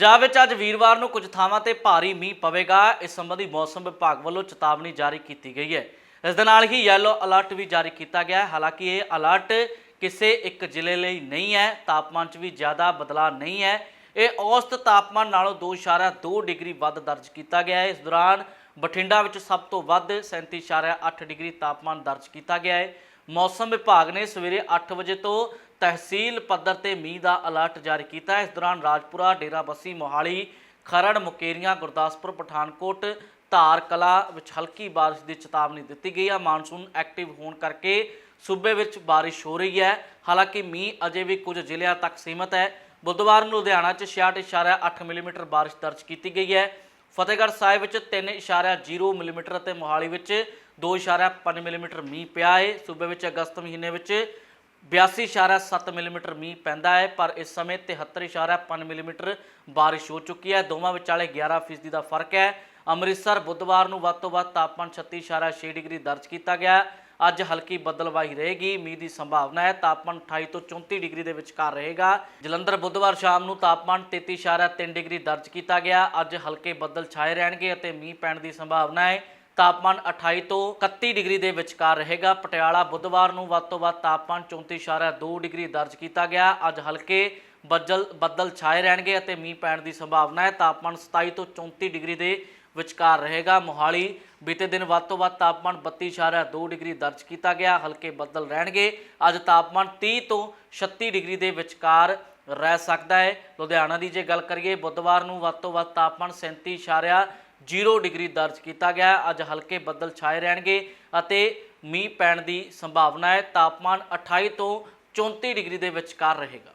ਪੰਜਾਬ ਵਿੱਚ ਅੱਜ ਵੀਰਵਾਰ ਨੂੰ ਕੁਝ ਥਾਵਾਂ ਤੇ ਭਾਰੀ ਮੀਂਹ ਪਵੇਗਾ। ਇਸ ਸੰਬੰਧੀ ਮੌਸਮ ਵਿਭਾਗ ਵੱਲੋਂ ਚੇਤਾਵਨੀ ਜਾਰੀ ਕੀਤੀ ਗਈ ਹੈ। ਇਸ ਦੇ ਨਾਲ ਹੀ ਯੈਲੋ ਅਲਰਟ ਵੀ ਜਾਰੀ ਕੀਤਾ ਗਿਆ ਹੈ। ਹਾਲਾਂਕਿ ਇਹ ਅਲਰਟ ਕਿਸੇ ਇੱਕ ਜ਼ਿਲ੍ਹੇ ਲਈ ਨਹੀਂ ਹੈ। ਤਾਪਮਾਨ 'ਚ ਵੀ ਜ਼ਿਆਦਾ ਬਦਲਾਅ ਨਹੀਂ ਹੈ। ਇਹ ਔਸਤ ਤਾਪਮਾਨ ਨਾਲੋਂ 2.2 ਡਿਗਰੀ ਵੱਧ ਦਰਜ ਕੀਤਾ ਗਿਆ ਹੈ। ਇਸ ਦੌਰਾਨ ਬਠਿੰਡਾ ਵਿੱਚ ਸਭ ਤੋਂ ਵੱਧ 37.8 ਡਿਗਰੀ ਤਾਪਮਾਨ ਦਰਜ ਕੀਤਾ ਗਿਆ ਹੈ। ਮੌਸਮ ਵਿਭਾਗ ਨੇ ਸਵੇਰੇ 8 ਵਜੇ ਤੋਂ ਤਹਿਸੀਲ ਪੱਧਰ ਤੇ ਮੀਂਹ ਦਾ ਅਲਰਟ ਜਾਰੀ ਕੀਤਾ। ਹੈ ਇਸ ਦੌਰਾਨ ਰਾਜਪੁਰਾ ਡੇਰਾਬੱਸੀ ਮੋਹਾਲੀ, ਖਰੜ, ਮੁਕੇਰੀਆਂ, ਗੁਰਦਾਸਪੁਰ, ਪਠਾਨਕੋਟ ਧਾਰ ਕਲਾ ਵਿੱਚ ਹਲਕੀ ਬਾਰਿਸ਼ ਦੀ ਚੇਤਾਵਨੀ ਦਿੱਤੀ ਗਈ ਹੈ ਮਾਨਸੂਨ ਐਕਟਿਵ ਹੋਣ ਕਰਕੇ ਸੂਬੇ ਵਿੱਚ ਬਾਰਿਸ਼ ਹੋ ਰਹੀ ਹੈ। ਹਾਲਾਂਕਿ ਮੀਂਹ ਅਜੇ ਵੀ ਕੁਝ ਜ਼ਿਲ੍ਹਿਆਂ ਤੱਕ ਸੀਮਤ ਹੈ। ਬੁੱਧਵਾਰ ਨੂੰ ਲੁਧਿਆਣਾ 'ਚ 66.8 ਮਿਲੀਮੀਟਰ ਬਾਰਿਸ਼ ਦਰਜ ਕੀਤੀ ਗਈ ਹੈ। ਫਤਿਹਗੜ੍ਹ ਸਾਹਿਬ ਵਿੱਚ 3.0 ਮਿਲੀਮੀਟਰ ਅਤੇ ਮੋਹਾਲੀ ਵਿੱਚ 2.5 ਮਿਲੀਮੀਟਰ ਮੀਂਹ ਪਿਆ ਹੈ ਸੂਬੇ ਵਿੱਚ ਅਗਸਤ ਮਹੀਨੇ ਵਿੱਚ 82.7 ਮਿਲੀਮੀਟਰ ਮੀਂਹ ਪੈਂਦਾ ਹੈ ਪਰ ਇਸ ਸਮੇਂ 73.5 ਮਿਲੀਮੀਟਰ ਬਾਰਿਸ਼ ਹੋ ਚੁੱਕੀ ਹੈ। ਦੋਵਾਂ ਵਿਚਾਲੇ 11% ਦਾ ਫ਼ਰਕ ਹੈ। ਅੰਮ੍ਰਿਤਸਰ ਬੁੱਧਵਾਰ ਨੂੰ ਵੱਧ ਤੋਂ ਵੱਧ ਤਾਪਮਾਨ 36.6 ਡਿਗਰੀ ਦਰਜ ਕੀਤਾ ਗਿਆ। ਅੱਜ ਹਲਕੀ ਬੱਦਲਵਾਈ ਰਹੇਗੀ, ਮੀਂਹ ਦੀ ਸੰਭਾਵਨਾ ਹੈ, ਤਾਪਮਾਨ 28 ਤੋਂ 34 ਡਿਗਰੀ ਦੇ ਵਿਚਕਾਰ ਰਹੇਗਾ। ਜਲੰਧਰ ਬੁੱਧਵਾਰ ਸ਼ਾਮ ਨੂੰ ਤਾਪਮਾਨ 33.3 ਡਿਗਰੀ ਦਰਜ ਕੀਤਾ ਗਿਆ। ਅੱਜ ਹਲਕੇ ਬੱਦਲ ਛਾਏ ਰਹਿਣਗੇ ਅਤੇ ਮੀਂਹ ਪੈਣ ਦੀ ਸੰਭਾਵਨਾ ਹੈ। ਤਾਪਮਾਨ 28 ਤੋਂ 31 ਡਿਗਰੀ ਦੇ ਵਿਚਕਾਰ ਰਹੇਗਾ। ਪਟਿਆਲਾ ਬੁੱਧਵਾਰ ਨੂੰ ਵੱਧ ਤੋਂ ਵੱਧ ਤਾਪਮਾਨ 34.2 ਡਿਗਰੀ ਦਰਜ ਕੀਤਾ ਗਿਆ। ਅੱਜ ਹਲਕੇ ਬੱਦਲ ਬੱਦਲ ਛਾਏ ਰਹਿਣਗੇ ਅਤੇ ਮੀਂਹ ਪੈਣ ਦੀ ਸੰਭਾਵਨਾ ਹੈ। ਤਾਪਮਾਨ 27 ਤੋਂ 34 ਡਿਗਰੀ ਦੇ ਵਿਚਕਾਰ ਰਹੇਗਾ। ਮੋਹਾਲੀ ਬੀਤੇ ਦਿਨ ਵੱਧ ਤੋਂ ਵੱਧ ਤਾਪਮਾਨ 32.2 ਡਿਗਰੀ ਦਰਜ ਕੀਤਾ ਗਿਆ। ਹਲਕੇ ਬੱਦਲ ਰਹਿਣਗੇ। ਅੱਜ ਤਾਪਮਾਨ 30 ਤੋਂ 36 ਡਿਗਰੀ ਦੇ ਵਿਚਕਾਰ ਰਹਿ ਸਕਦਾ ਹੈ। ਲੁਧਿਆਣਾ ਦੀ ਜੇ ਗੱਲ ਕਰੀਏ, ਬੁੱਧਵਾਰ ਨੂੰ ਵੱਧ ਤੋਂ ਵੱਧ ਤਾਪਮਾਨ 37.0 ਡਿਗਰੀ ਦਰਜ ਕੀਤਾ ਗਿਆ ਅੱਜ ਹਲਕੇ ਬੱਦਲ ਛਾਏ ਰਹਿਣਗੇ ਅਤੇ ਮੀਂਹ ਪੈਣ ਦੀ ਸੰਭਾਵਨਾ ਹੈ। ਤਾਪਮਾਨ 28 ਤੋਂ 34 ਡਿਗਰੀ ਦੇ ਵਿਚਕਾਰ ਰਹੇਗਾ।